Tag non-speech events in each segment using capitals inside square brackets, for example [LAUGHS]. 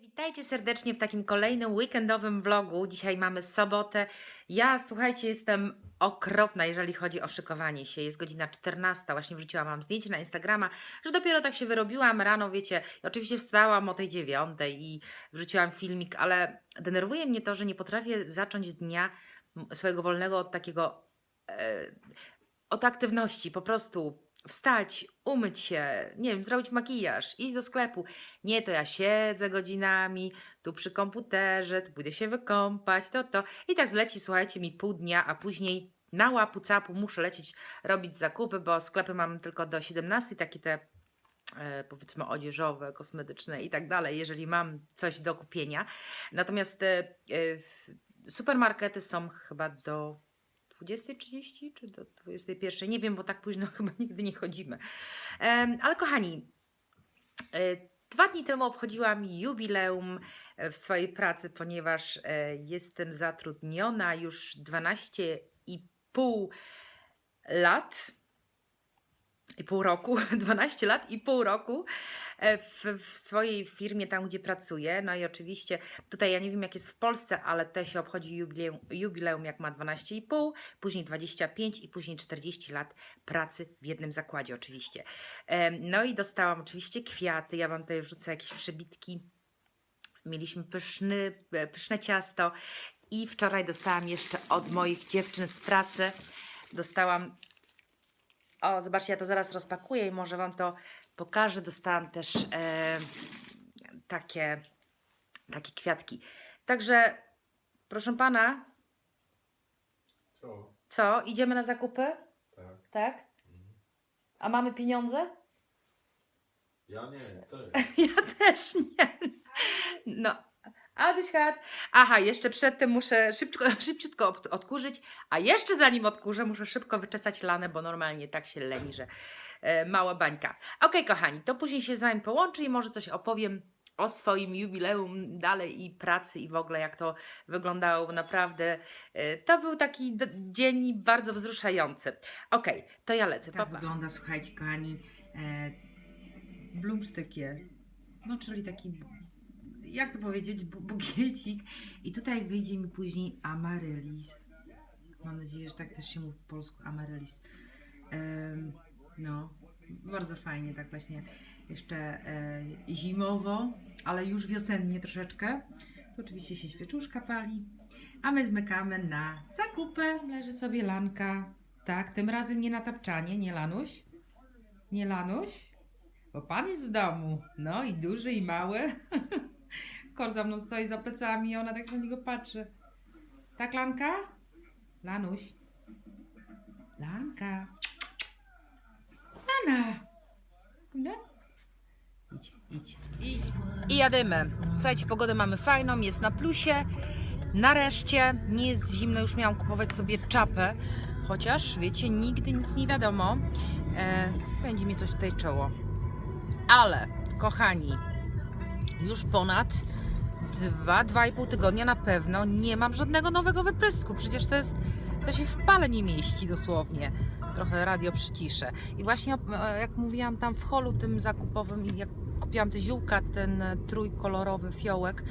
Witajcie serdecznie w takim kolejnym weekendowym vlogu. Dzisiaj mamy sobotę. Ja, słuchajcie, jestem okropna, jeżeli chodzi o szykowanie się. Jest godzina 14, właśnie wrzuciłam wam zdjęcie na Instagrama, że dopiero tak się wyrobiłam rano, wiecie. Oczywiście wstałam o tej dziewiątej i wrzuciłam filmik, ale denerwuje mnie to, że nie potrafię zacząć dnia swojego wolnego od takiego, e, od aktywności, po prostu wstać, umyć się, nie wiem, zrobić makijaż, iść do sklepu. Nie, to ja siedzę godzinami, tu przy komputerze, tu pójdę się wykąpać, to, to. I tak zleci, słuchajcie, mi pół dnia, a później na łapu capu muszę lecieć robić zakupy, bo sklepy mam tylko do 17, takie te e, powiedzmy odzieżowe, kosmetyczne i tak dalej, jeżeli mam coś do kupienia. Natomiast e, e, supermarkety są chyba do 20.30 czy do 21.00, nie wiem, bo tak późno [LAUGHS] chyba nigdy nie chodzimy. Ale kochani, e, Dwa dni temu obchodziłam jubileum e, w swojej pracy, ponieważ e, jestem zatrudniona już 12,5 lat. I pół roku, [LAUGHS] 12 lat i pół roku e, w, w swojej firmie, tam gdzie pracuję. No i oczywiście tutaj ja nie wiem jak jest w Polsce, ale to się obchodzi jubileum, jubileum jak ma 12,5, później 25 i później 40 lat pracy w jednym zakładzie oczywiście. Em, No i dostałam oczywiście kwiaty, ja Wam tutaj wrzucę jakieś przebitki. Mieliśmy pyszny, e, pyszne ciasto i wczoraj dostałam jeszcze od moich dziewczyn z pracy, dostałam, o zobaczcie, ja to zaraz rozpakuję i może Wam to pokażę. Dostałam też e, takie, takie kwiatki. Także proszę Pana, Co? co, idziemy na zakupy? Tak. Tak? A mamy pieniądze? Ja nie, ty. [LAUGHS] Ja też nie. No. Adyśkat. Aha, jeszcze przedtem muszę szybciutko, [LAUGHS] szybciutko od- odkurzyć, a jeszcze zanim odkurzę, muszę szybko wyczesać lanę, bo normalnie tak się leni, że e, mała bańka. Okej, kochani, to później się z wami połączy i może coś opowiem o swoim jubileum dalej i pracy i w ogóle jak to wyglądało, naprawdę e, to był taki dzień bardzo wzruszający. Okej, to ja lecę. Tak pa, pa. wygląda, słuchajcie, kochani, e, no czyli taki, jak to powiedzieć, bu- bukiecik. I tutaj wyjdzie mi później amaryllis. Mam nadzieję, że tak też się mówi po polsku, amaryllis. No, bardzo fajnie, tak właśnie jeszcze e, zimowo, ale już wiosennie troszeczkę. Tu oczywiście się świeczuszka pali, a my zmykamy na zakupy. Leży sobie lanka, tak, tym razem nie na tapczanie, nie Lanuś? Nie Lanuś? Bo pan jest w domu. No i duży i mały. [LAUGHS] Kor za mną stoi za plecami i ona tak się na niego patrzy. Tak, Lanka? Lanuś. Lanka. Lana. No? Idź, idź, idź. I jadymy. Słuchajcie, pogodę mamy fajną, jest na plusie. Nareszcie nie jest zimno, już miałam kupować sobie czapę. Chociaż, wiecie, nigdy nic nie wiadomo. E, swędzi mi coś tutaj czoło. Ale, kochani, już ponad dwa, dwa i pół tygodnia na pewno nie mam żadnego nowego wyprysku. Przecież to jest, to się w pale nie mieści dosłownie. Trochę radio przyciszę. I właśnie, e, jak mówiłam tam w holu tym zakupowym i jak kupiłam te ziółka, ten e, trójkolorowy fiołek,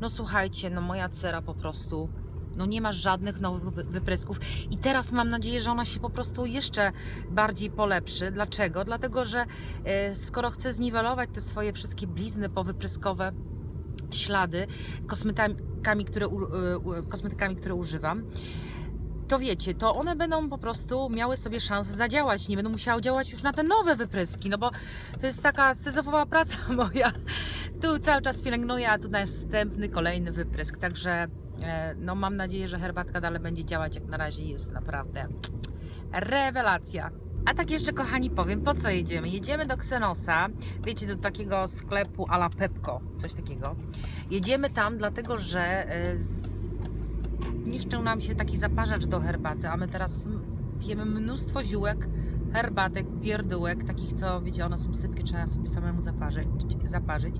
no słuchajcie, no moja cera po prostu, no nie ma żadnych nowych wy- wyprysków i teraz mam nadzieję, że ona się po prostu jeszcze bardziej polepszy. Dlaczego? Dlatego, że e, skoro chcę zniwelować te swoje wszystkie blizny powypryskowe, ślady kosmetykami, które, kosmetykami, które używam, to wiecie, to one będą po prostu miały sobie szansę zadziałać, nie będą musiały działać już na te nowe wypryski, no bo to jest taka syzyfowa praca [LAUGHS] moja. Tu cały czas pielęgnuję, a tu następny, kolejny wyprysk, także e, no mam nadzieję, że herbatka dalej będzie działać, jak na razie jest naprawdę rewelacja. A tak jeszcze, kochani, powiem, po co jedziemy? Jedziemy do Xenosa, wiecie, do takiego sklepu ala Pepko, coś takiego. Jedziemy tam, dlatego że e, niszczył nam się taki zaparzacz do herbaty, a my teraz pijemy mnóstwo ziółek, herbatek, pierdółek, takich co, wiecie, one są sypkie, trzeba sobie samemu zaparzyć. zaparzyć.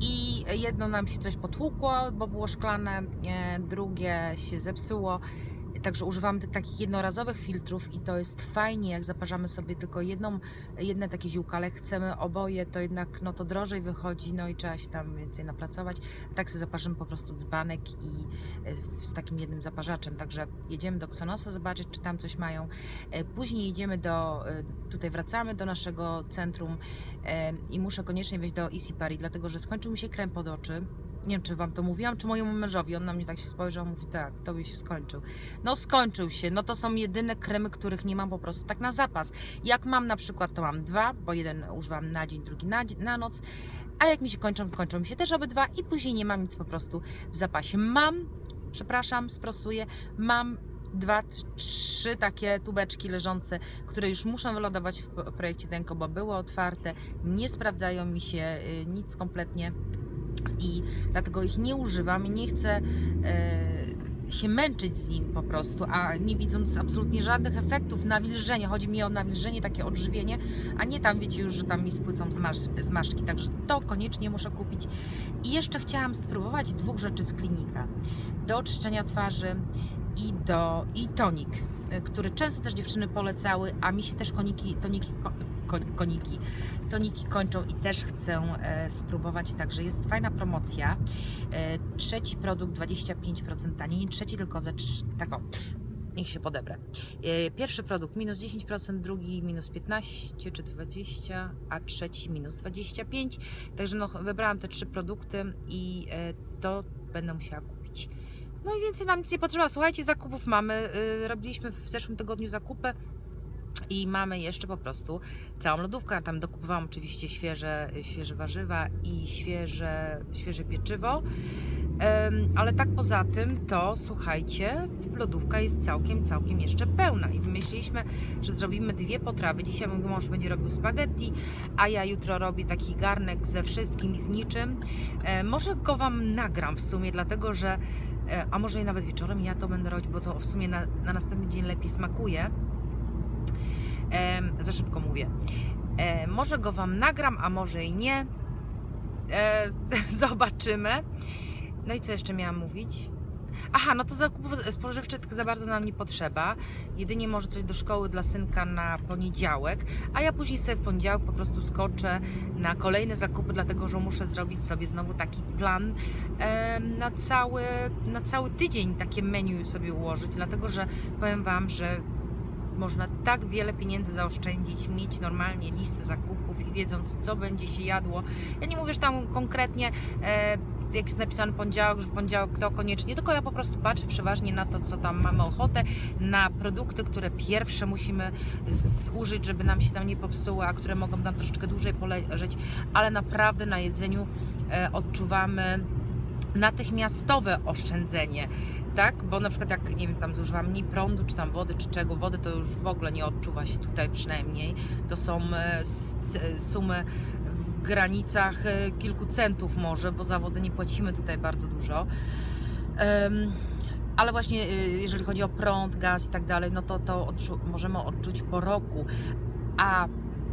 I jedno nam się coś potłukło, bo było szklane, e, drugie się zepsuło. Także używam takich jednorazowych filtrów i to jest fajnie, jak zaparzamy sobie tylko jedną, jedne takie ziółka, ale chcemy oboje, to jednak no to drożej wychodzi, no i trzeba się tam więcej napracować. Tak sobie zaparzymy po prostu dzbanek i e, z takim jednym zaparzaczem. Także jedziemy do Xonosa zobaczyć, czy tam coś mają. E, Później jedziemy do, e, tutaj wracamy do naszego centrum i muszę koniecznie wejść do Easy Paris, dlatego że skończył mi się krem pod oczy. Nie wiem, czy wam to mówiłam, czy mojemu mężowi. On na mnie tak się spojrzał, mówi tak, tobie się skończył. No skończył się, no to są jedyne kremy, których nie mam po prostu tak na zapas. Jak mam na przykład, to mam dwa, bo jeden używam na dzień, drugi na, na noc. A jak mi się kończą, kończą mi się też obydwa i później nie mam nic po prostu w zapasie. Mam, przepraszam, sprostuję, mam dwa, trz- trzy takie tubeczki leżące, które już muszą wylodować w projekcie Denko, bo były otwarte, nie sprawdzają mi się y, nic kompletnie i dlatego ich nie używam i nie chcę e, się męczyć z nim po prostu, a nie widząc absolutnie żadnych efektów nawilżenia. Chodzi mi o nawilżenie, takie odżywienie, a nie tam wiecie już, że tam mi spłycą zmarszczki, także to koniecznie muszę kupić. I jeszcze chciałam spróbować dwóch rzeczy z klinika. Do oczyszczenia twarzy i do i tonik, y, który często też dziewczyny polecały, a mi się też koniki, toniki, koniki, toniki kończą i też chcę e, spróbować, także jest fajna promocja. E, trzeci produkt 25% taniej, nie trzeci tylko za tak o, niech się podebrę. E, pierwszy produkt minus 10%, drugi minus 15 czy 20, a trzeci minus 25. Także no, wybrałam te trzy produkty i to będę musiała kupić. No i więcej nam nic nie potrzeba. Słuchajcie, zakupów mamy. Robiliśmy w zeszłym tygodniu zakupy i mamy jeszcze po prostu całą lodówkę. Tam dokupowałam oczywiście świeże, świeże warzywa i świeże, świeże pieczywo. Ale tak poza tym, to słuchajcie, lodówka jest całkiem, całkiem jeszcze pełna i wymyśliliśmy, że zrobimy dwie potrawy. Dzisiaj mój mąż będzie robił spaghetti, a ja jutro robię taki garnek ze wszystkim i z niczym. E, może go Wam nagram w sumie, dlatego że E, a może i nawet wieczorem ja to będę robić, bo to w sumie na, na następny dzień lepiej smakuje. Em, za szybko mówię. E, może go Wam nagram, a może i nie. E, [LAUGHS] zobaczymy. No i co jeszcze miałam mówić? Aha, no to zakupów spożywczych tak za bardzo nam nie potrzeba. Jedynie może coś do szkoły dla synka na poniedziałek, a ja później sobie w poniedziałek po prostu skoczę na kolejne zakupy, dlatego że muszę zrobić sobie znowu taki plan em, na cały, na cały tydzień, takie menu sobie ułożyć, dlatego że powiem Wam, że można tak wiele pieniędzy zaoszczędzić, mieć normalnie listę zakupów i wiedząc, co będzie się jadło. Ja nie mówię, że tam konkretnie e, jak jest napisany poniedziałek, że poniedziałek to koniecznie, tylko ja po prostu patrzę przeważnie na to, co tam mamy ochotę, na produkty, które pierwsze musimy zużyć, żeby nam się tam nie popsuły, a które mogą nam troszeczkę dłużej poleżeć, ale naprawdę na jedzeniu e, odczuwamy natychmiastowe oszczędzenie, tak? Bo na przykład jak, nie wiem, tam zużywam mniej prądu, czy tam wody, czy czego, wody to już w ogóle nie odczuwa się tutaj przynajmniej. To są e, c- sumy w granicach e, kilku centów może, bo za wodę nie płacimy tutaj bardzo dużo. Ale właśnie e, jeżeli chodzi o prąd, gaz i tak dalej, no to to odczu- możemy odczuć po roku. A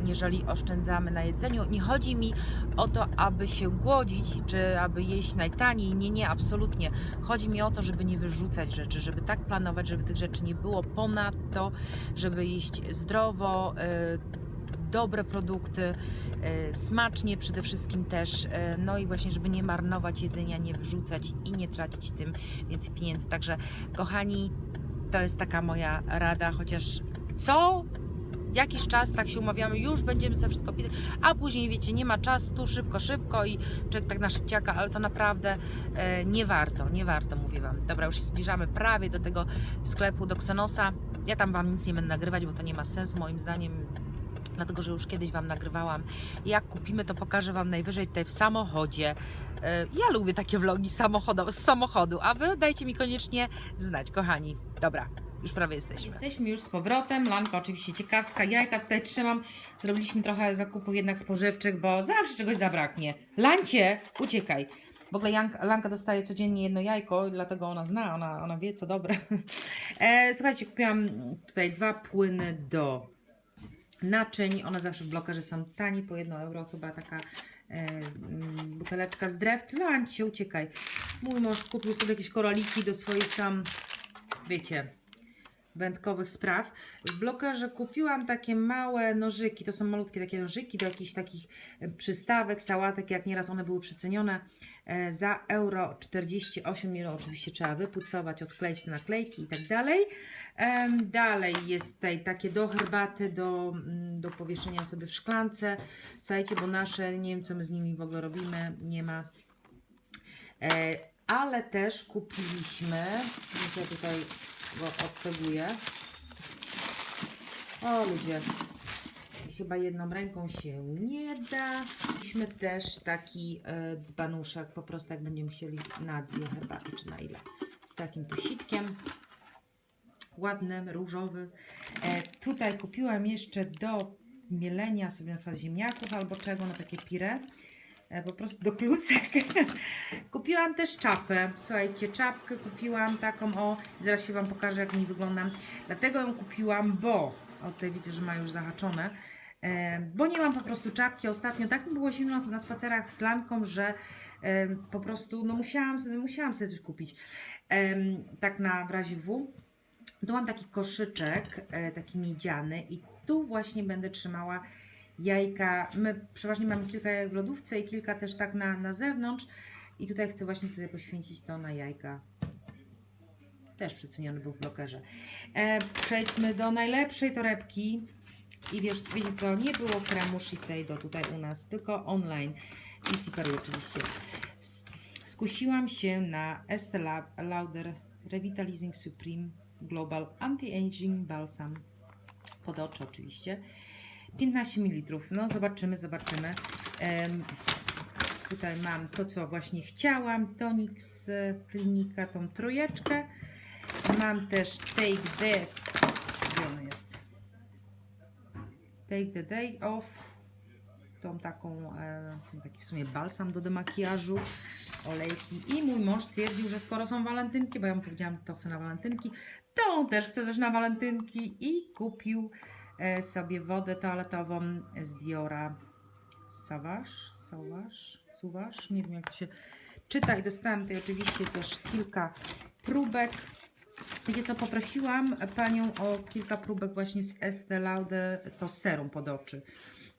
jeżeli oszczędzamy na jedzeniu, nie chodzi mi o to, aby się głodzić, czy aby jeść najtaniej. Nie, nie, absolutnie. Chodzi mi o to, żeby nie wyrzucać rzeczy, żeby tak planować, żeby tych rzeczy nie było. Ponadto, żeby jeść zdrowo, y, dobre produkty, y, smacznie przede wszystkim też. y, No i właśnie, żeby nie marnować jedzenia, nie wyrzucać i nie tracić tym więcej pieniędzy. Także, kochani, to jest taka moja rada, chociaż co jakiś czas tak się umawiamy, już będziemy sobie wszystko pisać, a później wiecie, nie ma czasu, tu szybko, szybko i człowiek tak na szybciaka, ale to naprawdę e, nie warto, nie warto, mówię Wam. Dobra, już się zbliżamy prawie do tego sklepu, do Xenosa. Ja tam Wam nic nie będę nagrywać, bo to nie ma sensu moim zdaniem, dlatego że już kiedyś Wam nagrywałam. Jak kupimy, to pokażę Wam najwyżej tutaj w samochodzie. E, ja lubię takie vlogi samochodowe, z samochodu, a Wy dajcie mi koniecznie znać, kochani. Dobra, już prawie jesteśmy. Jesteśmy już z powrotem. Lanka oczywiście ciekawska. Jajka tutaj trzymam. Zrobiliśmy trochę zakupów jednak spożywczych, bo zawsze czegoś zabraknie. Lancie, uciekaj. W ogóle Lanka dostaje codziennie jedno jajko, dlatego ona zna, ona, ona wie co dobre. [LAUGHS] E, słuchajcie, kupiłam tutaj dwa płyny do naczyń. One zawsze w blokerze są tani, po 1 euro chyba taka e, mm, buteleczka z dreft. Lancie, uciekaj. Mój mąż kupił sobie jakieś koraliki do swoich tam, wiecie, wędkowych spraw. W blokerze kupiłam takie małe nożyki, to są malutkie takie nożyki do jakichś takich e, przystawek, sałatek, jak nieraz one były przecenione e, za euro 48, ile oczywiście trzeba wypucować, odkleić naklejki i tak dalej. Dalej jest tutaj takie do herbaty, do, mm, do powieszenia sobie w szklance. Słuchajcie, bo nasze, nie wiem co my z nimi w ogóle robimy, nie ma. E, ale też kupiliśmy, ja tutaj go odteguję. O ludzie, chyba jedną ręką się nie da. Kupiliśmy też taki e, dzbanuszek, po prostu jak będziemy chcieli na dwie herbaty, czy na ile. Z takim tu sitkiem ładny, różowy. E, tutaj kupiłam jeszcze do mielenia sobie na przykład ziemniaków albo czego na takie pire. E, po prostu do klusek. [LAUGHS] kupiłam też czapę. Słuchajcie, czapkę kupiłam taką o, zaraz się Wam pokażę jak mi wyglądam. Dlatego ją kupiłam, bo, o tutaj widzę, że ma już zahaczone. E, bo nie mam po prostu czapki. Ostatnio tak mi było zimno na spacerach z Lanką, że e, po prostu no musiałam, musiałam sobie coś kupić. Tak na w razie W. Tu mam taki koszyczek, taki miedziany i tu właśnie będę trzymała jajka. My przeważnie mamy kilka jajek w lodówce i kilka też tak na, na zewnątrz. I tutaj chcę właśnie sobie poświęcić to na jajka. Też przeceniony był w blokerze. E, przejdźmy do najlepszej torebki. I wiesz, wiecie co, nie było kremu Shiseido tutaj u nas, tylko online. I Peru oczywiście. Skusiłam się na Estee La- Lauder Revitalizing Supreme Global Anti-Aging Balsam. Pod oczy oczywiście. 15 ml. No zobaczymy, zobaczymy. Em, tutaj mam to, co właśnie chciałam. Tonik z klinika, tą trójeczkę. Mam też Take the... Gdzie ono jest? Take the Day Off. Tą taką, e, taki w sumie balsam do demakijażu, olejki. I mój mąż stwierdził, że skoro są walentynki, bo ja mu powiedziałam, to chcę na walentynki, to on też chce coś na walentynki i kupił sobie wodę toaletową z Diora Savage, Savage, Savage, nie wiem jak się czyta i dostałam tutaj oczywiście też kilka próbek. Wiecie co, poprosiłam panią o kilka próbek właśnie z Estee Lauder, to serum pod oczy,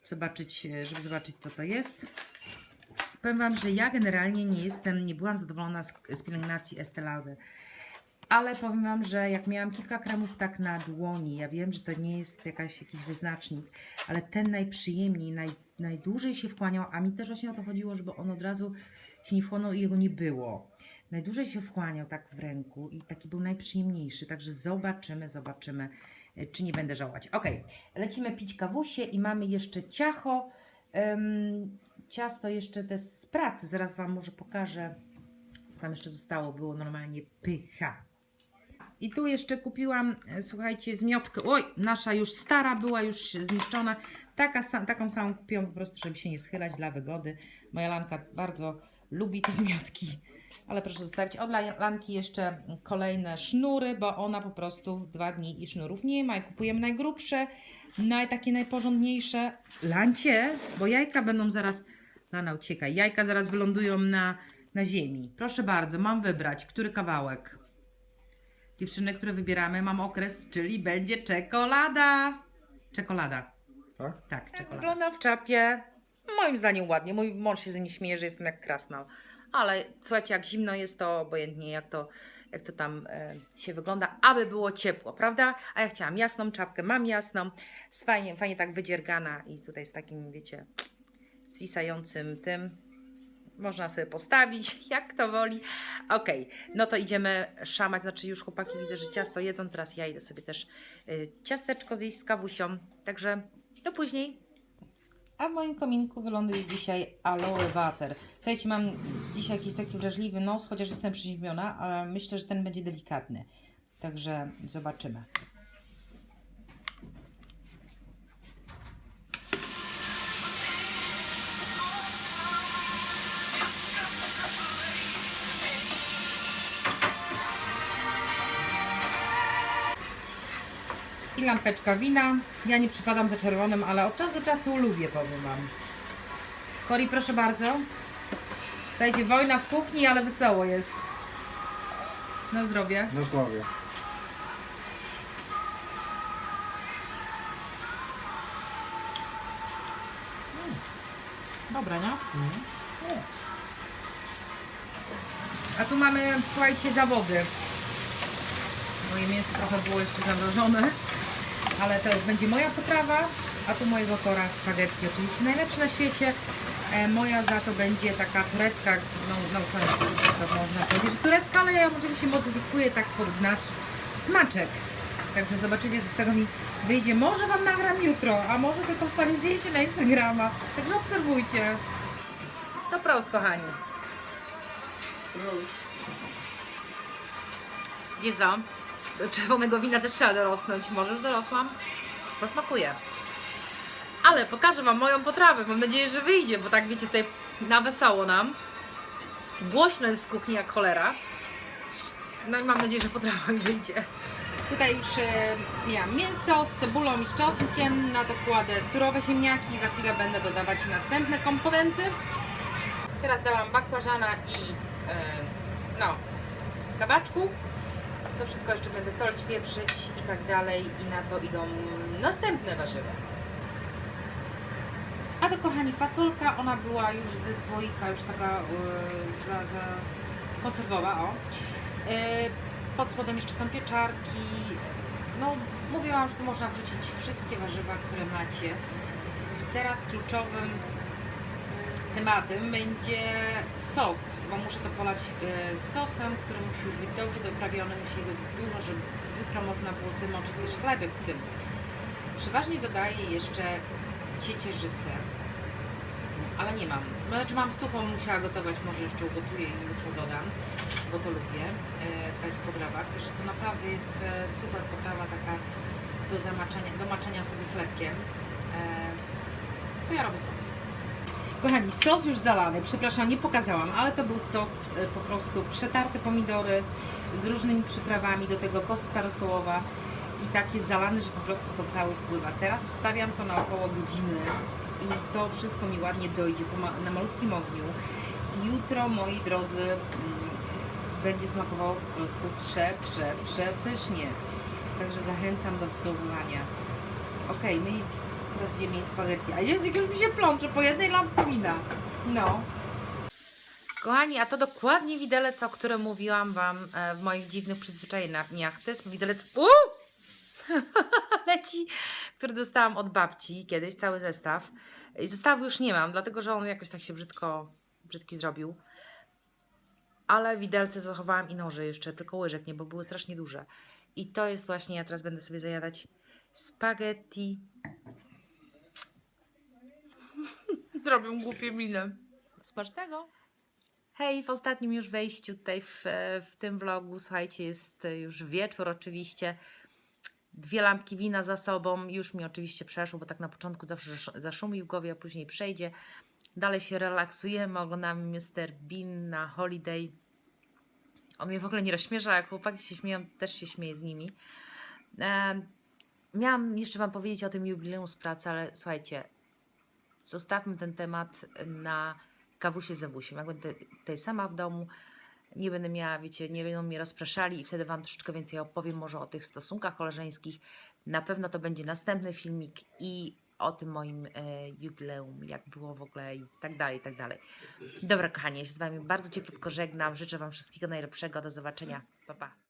zobaczyć, e, żeby zobaczyć co to jest. Powiem Wam, że ja generalnie nie jestem, nie byłam zadowolona z, z pielęgnacji Estee. Ale powiem Wam, że jak miałam kilka kremów tak na dłoni, ja wiem, że to nie jest jakaś, jakiś wyznacznik, ale ten najprzyjemniej, naj, najdłużej się wchłaniał, a mi też właśnie o to chodziło, żeby on od razu się nie wchłonął i jego nie było. Najdłużej się wchłaniał tak w ręku i taki był najprzyjemniejszy, także zobaczymy, zobaczymy, e, czy nie będę żałować. Ok, lecimy pić kawusie i mamy jeszcze ciacho. Em, ciasto jeszcze te z pracy, zaraz Wam może pokażę, co tam jeszcze zostało, było normalnie pycha. I tu jeszcze kupiłam, e, słuchajcie, zmiotkę. Oj, nasza już stara była, już zniszczona. Taka, taką samą kupiłam po prostu, żeby się nie schylać dla wygody. Moja Lanka bardzo lubi te [LAUGHS] zmiotki. Ale proszę zostawić od La- Lanki jeszcze kolejne sznury, bo ona po prostu w dwa dni i sznurów nie ma. I kupujemy najgrubsze, naj, takie najporządniejsze. Lancie, bo jajka będą zaraz... Lana, uciekaj. Jajka zaraz wylądują na, na ziemi. Proszę bardzo, mam wybrać, który kawałek. Dziewczyny, które wybieramy, mam okres, czyli będzie czekolada. Czekolada. Tak? Tak, czekolada. Wyglądam w czapie. Moim zdaniem ładnie. Mój mąż się ze mnie śmieje, że jestem jak krasnal. Ale słuchajcie, jak zimno jest, to obojętnie jak to, jak to tam e, się wygląda, aby było ciepło, prawda? A ja chciałam jasną czapkę, mam jasną. Jest fajnie, fajnie tak wydziergana i tutaj z takim, wiecie, zwisającym tym. Można sobie postawić, [LAUGHS] jak to woli. Okej, no to idziemy szamać. Znaczy, już chłopaki widzę, że ciasto jedzą. Teraz ja idę sobie też y, ciasteczko zjeść z kawusią. Także do później. A w moim kominku wyląduje dzisiaj aloe water. Słuchajcie, mam dzisiaj jakiś taki wrażliwy nos, chociaż jestem przeziębiona, ale myślę, że ten będzie delikatny. Także zobaczymy. i lampeczka wina. Ja nie przypadam za czerwonym, ale od czasu do czasu lubię, powiem Wam. Kori, proszę bardzo. Słuchajcie, wojna w kuchni, ale wesoło jest. Na zdrowie. Na zdrowie. Hmm. Dobra, nie? A tu mamy, słuchajcie, zawody. Moje mięso trochę było jeszcze zamrożone ale to już będzie moja potrawa, a tu mojego kora spaghetti oczywiście najlepsze na świecie. E, moja za to będzie taka turecka, no, no to można powiedzieć, że turecka, ale ja oczywiście modyfikuję tak pod nasz smaczek. Także zobaczycie, co z tego mi wyjdzie. Może Wam nagram jutro, a może tylko wstawię zdjęcie na Instagrama. Także obserwujcie. To prost, kochani. Wiecie co? Do czerwonego wina też trzeba dorosnąć. Może już dorosłam? Posmakuję. Ale pokażę Wam moją potrawę. Mam nadzieję, że wyjdzie, bo tak wiecie, tutaj na wesoło nam. Głośno jest w kuchni jak cholera. No i mam nadzieję, że potrawa [LAUGHS] wyjdzie. Tutaj już e, miałam mięso z cebulą i z czosnkiem. Na to kładę surowe ziemniaki. Za chwilę będę dodawać następne komponenty. Teraz dałam bakłażana i e, no, kabaczku. To wszystko jeszcze będę solić, pieprzyć i tak dalej. I na to idą następne warzywa. A to kochani, fasolka, ona była już ze słoika, już taka e, za, za konserwowa, o. E, pod spodem jeszcze są pieczarki. No, mówiłam, że tu można wrzucić wszystkie warzywa, które macie. I teraz kluczowym tematem będzie sos, bo muszę to polać e, sosem, który musi już być dobrze doprawiony, musi być dużo, żeby jutro można było sobie moczyć też chlebek w tym. Przeważnie dodaję jeszcze ciecierzycę, ale nie mam. Znaczy mam suchą, musiała gotować, może jeszcze ugotuję i jutro dodam, bo to lubię e, w takich potrawach. Też to naprawdę jest e, super potrawa taka do zamaczania, do maczenia sobie chlebkiem. To ja robię sos. Kochani, sos już zalany, przepraszam, nie pokazałam, ale to był sos e, po prostu przetarte pomidory z różnymi przyprawami, do tego kostka rosołowa i tak jest zalany, że po prostu to cały pływa. Teraz wstawiam to na około godziny i to wszystko mi ładnie dojdzie na malutkim ogniu. I jutro, moi drodzy, mm, będzie smakowało po prostu prze, prze, przepysznie. Także zachęcam do spróbowania. Okej, my teraz jemy jej spaghetti. A jak już mi się plącze po jednej lampce wina. No. Kochani, a to dokładnie widelec, o którym mówiłam Wam e, w moich dziwnych przyzwyczajeniach. To jest widelec... Uuu! [LAUGHS] Leci, który dostałam od babci kiedyś, cały zestaw. I zestawu już nie mam, dlatego że on jakoś tak się brzydko, brzydki zrobił. Ale widelce zachowałam i noże jeszcze, tylko łyżek nie, bo były strasznie duże. I to jest właśnie, ja teraz będę sobie zajadać spaghetti. Zrobię głupie minę. Smacznego. Hej, w ostatnim już wejściu tutaj w, w tym vlogu, słuchajcie, jest już wieczór oczywiście. Dwie lampki wina za sobą, już mi oczywiście przeszło, bo tak na początku zawsze zasz- zaszumi w głowie, a później przejdzie. Dalej się relaksujemy, oglądamy Mr. Bean na Holiday. On mnie w ogóle nie rozśmiesza, jak chłopaki się śmieją, też się śmieję z nimi. E, miałam jeszcze Wam powiedzieć o tym jubileum z pracy, ale słuchajcie, zostawmy ten temat na kawusie ze wusiem. Jak będę tutaj sama w domu, nie będę miała, wiecie, nie będą mnie rozpraszali i wtedy Wam troszeczkę więcej opowiem może o tych stosunkach koleżeńskich. Na pewno to będzie następny filmik i o tym moim e, jubileum, jak było w ogóle i tak dalej, i tak dalej. Dobra, kochani, ja się z Wami bardzo cieplutko żegnam. Życzę Wam wszystkiego najlepszego. Do zobaczenia. Pa, pa.